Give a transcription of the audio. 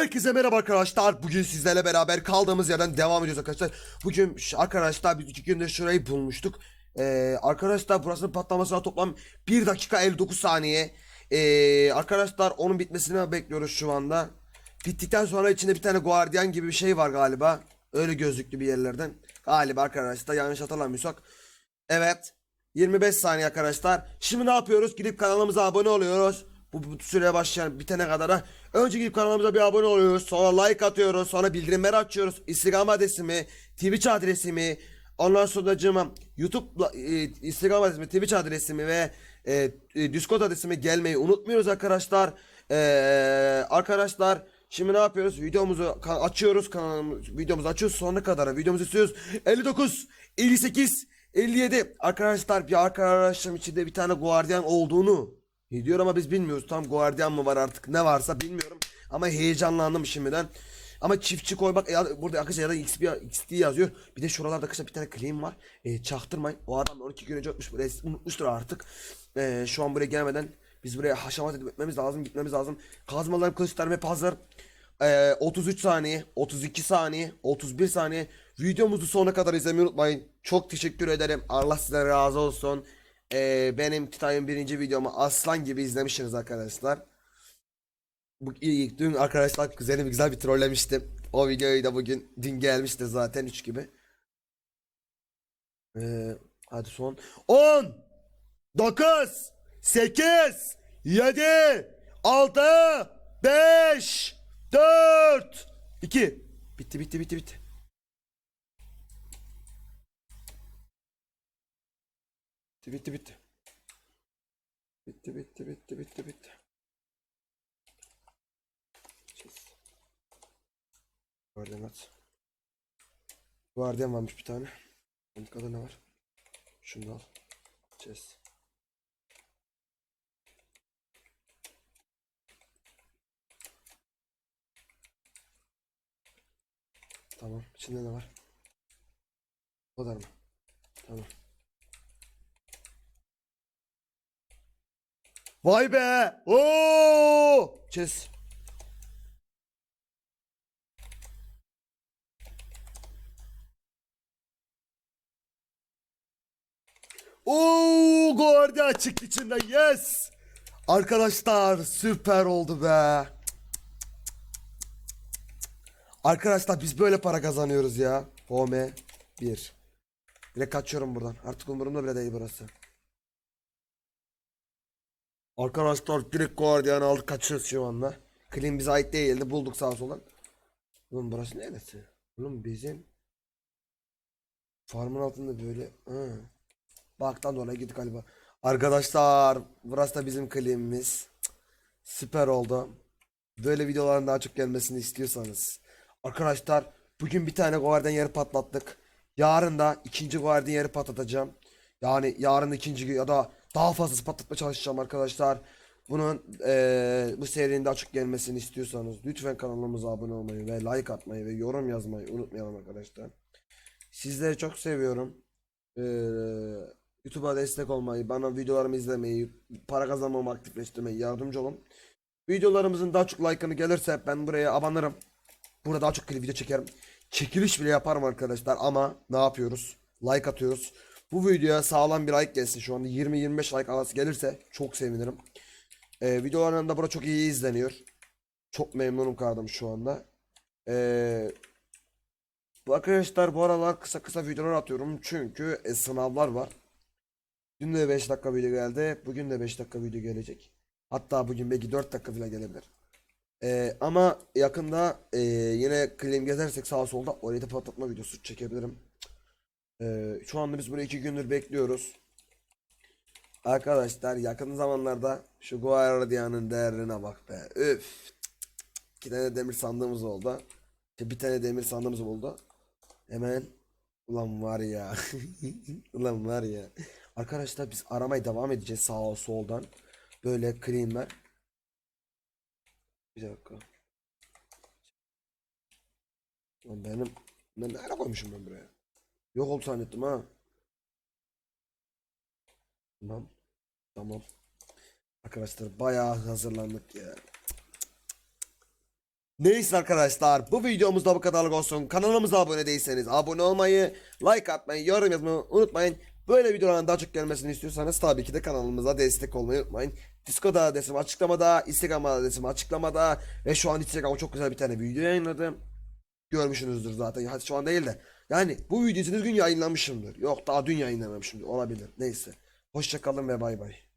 Herkese merhaba arkadaşlar. Bugün sizlerle beraber kaldığımız yerden devam ediyoruz arkadaşlar. Bugün arkadaşlar biz iki günde şurayı bulmuştuk. Ee, arkadaşlar burasının patlamasına toplam 1 dakika 59 saniye. Ee, arkadaşlar onun bitmesini bekliyoruz şu anda. Bittikten sonra içinde bir tane guardian gibi bir şey var galiba. Öyle gözlüklü bir yerlerden. Galiba arkadaşlar yanlış hatırlamıyorsak. Evet. 25 saniye arkadaşlar. Şimdi ne yapıyoruz? Gidip kanalımıza abone oluyoruz. Bu, bu süreye başlayan bitene kadar. Önce gidip kanalımıza bir abone oluyoruz. Sonra like atıyoruz. Sonra bildirimleri açıyoruz. Instagram adresimi, Twitch adresimi, ondan sonra cıma YouTube e, Instagram adresimi, Twitch adresimi ve e, e, Discord adresimi gelmeyi unutmuyoruz arkadaşlar. E, arkadaşlar Şimdi ne yapıyoruz? Videomuzu açıyoruz. Kanalımız videomuzu açıyoruz. Sonuna kadar videomuzu istiyoruz. 59, 58, 57. Arkadaşlar bir arkadaşım içinde bir tane guardian olduğunu diyor ama biz bilmiyoruz. Tam guardian mı var artık ne varsa bilmiyorum. Ama heyecanlandım şimdiden. Ama çiftçi koymak ya, burada arkadaşlar ya da XP, XP yazıyor. Bir de şuralarda arkadaşlar bir tane claim var. E, çaktırmayın. O adam 12 gün önce unutmuş, buraya, unutmuştur artık. E, şu an buraya gelmeden biz buraya haşamat edip etmemiz lazım, gitmemiz lazım. Kazmalarım, kılıçlarım hep hazır. Ee, 33 saniye, 32 saniye, 31 saniye. Videomuzu sonuna kadar izlemeyi unutmayın. Çok teşekkür ederim. Allah size razı olsun. Ee, benim Titanium birinci videomu aslan gibi izlemişsiniz arkadaşlar. Bu iyi dün arkadaşlar kuzenimi güzel bir trollemiştim. O videoyu da bugün dün gelmişti zaten 3 gibi. Ee, hadi son 10 9 8 7 6 5 4 2 Bitti bitti bitti bitti. Bitti bitti bitti. Bitti bitti bitti bitti bitti. Çiz. Guardian at. Guardian varmış bir tane. Adı ne var? Şunu da al. Çiz. Tamam. İçinde ne var? O kadar mı? Tamam. Vay be! Oo! Çiz. Oo, Guardia çıktı içinden. Yes! Arkadaşlar süper oldu be. Arkadaşlar biz böyle para kazanıyoruz ya. Home 1. Direkt kaçıyorum buradan. Artık umurumda bile değil burası. Arkadaşlar direkt Guardian aldık kaçıyoruz şu anda. Clean bize ait değildi. Bulduk sağa sola. Oğlum burası neresi? Oğlum bizim farmın altında böyle. Ha. Baktan dolayı gittik galiba. Arkadaşlar burası da bizim. Cık, Süper oldu. Böyle videoların daha çok gelmesini istiyorsanız. Arkadaşlar bugün bir tane guardian yeri patlattık. Yarın da ikinci guardian yeri patlatacağım. Yani yarın ikinci ya da daha fazlası patlatmaya çalışacağım arkadaşlar. Bunun eee, bu serinin daha çok gelmesini istiyorsanız lütfen kanalımıza abone olmayı ve like atmayı ve yorum yazmayı unutmayalım arkadaşlar. Sizleri çok seviyorum. Eee, YouTube'a destek olmayı, bana videolarımı izlemeyi, para kazanmamı aktifleştirmeyi yardımcı olun. Videolarımızın daha çok like'ını gelirse ben buraya abanırım. Burada daha çok video çekerim. Çekiliş bile yaparım arkadaşlar ama ne yapıyoruz? Like atıyoruz. Bu videoya sağlam bir like gelsin. Şu anda 20-25 like arası gelirse çok sevinirim. Ee, videolarım da burada çok iyi izleniyor. Çok memnunum kardım şu anda. Ee, bu arkadaşlar bu aralar kısa kısa videolar atıyorum. Çünkü e, sınavlar var. Dün de 5 dakika video geldi. Bugün de 5 dakika video gelecek. Hatta bugün belki 4 dakika falan gelebilir. Ee, ama yakında e, yine claim gezersek sağa solda orayı da patlatma videosu çekebilirim. Ee, şu anda biz burayı iki gündür bekliyoruz. Arkadaşlar yakın zamanlarda şu Guardian'ın değerine bak be. Üf. İki tane demir sandığımız oldu. Bir tane demir sandığımız oldu. Hemen ulan var ya. ulan var ya. Arkadaşlar biz aramaya devam edeceğiz sağa soldan. Böyle cleanler. Bir dakika. Lan benim ben nereye koymuşum ben buraya? Yok oldu zannettim ha. Tamam. Tamam. Arkadaşlar bayağı hazırlandık ya. Neyse arkadaşlar bu videomuzda bu kadarlık olsun. Kanalımıza abone değilseniz abone olmayı, like atmayı, yorum yazmayı unutmayın. Böyle videoların daha çok gelmesini istiyorsanız tabii ki de kanalımıza destek olmayı unutmayın. Discord adresim açıklamada, Instagram adresim açıklamada ve şu an Instagram'a çok güzel bir tane video yayınladım. Görmüşsünüzdür zaten. Hadi şu an değil de. Yani bu videoyu gün yayınlamışımdır. Yok daha dün yayınlamamışımdır. Olabilir. Neyse. Hoşçakalın ve bay bay.